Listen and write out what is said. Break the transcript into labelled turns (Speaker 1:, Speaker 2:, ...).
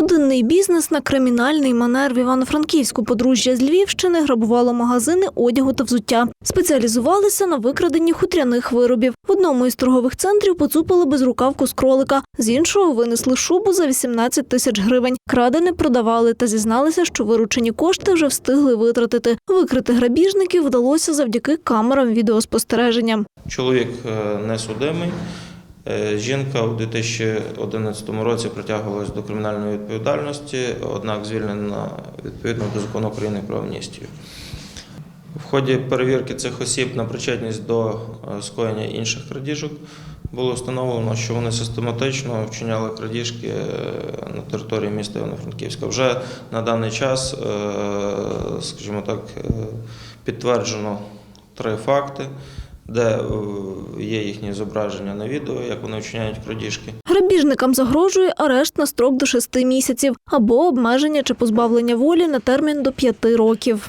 Speaker 1: Родинний бізнес на кримінальний манер в Івано-Франківську подружжя з Львівщини грабувало магазини одягу та взуття. Спеціалізувалися на викраденні хутряних виробів. В одному із торгових центрів поцупили безрукавку з кролика, з іншого винесли шубу за 18 тисяч гривень. Крадене продавали та зізналися, що виручені кошти вже встигли витратити. Викрити грабіжників вдалося завдяки камерам відеоспостереження.
Speaker 2: Чоловік е, не судимий. Е, Жінка у 2011 році притягувалась до кримінальної відповідальності, однак звільнена відповідно до закону України про амністію. В ході перевірки цих осіб на причетність до е, скоєння інших крадіжок було встановлено, що вони систематично вчиняли крадіжки е, на території міста Івано-Франківська. Вже на даний час, е, скажімо так, е, підтверджено три факти, де е, є їхні зображення на відео, як вони вчиняють крадіжки.
Speaker 1: Грабіжникам загрожує арешт на строк до 6 місяців або обмеження чи позбавлення волі на термін до 5 років.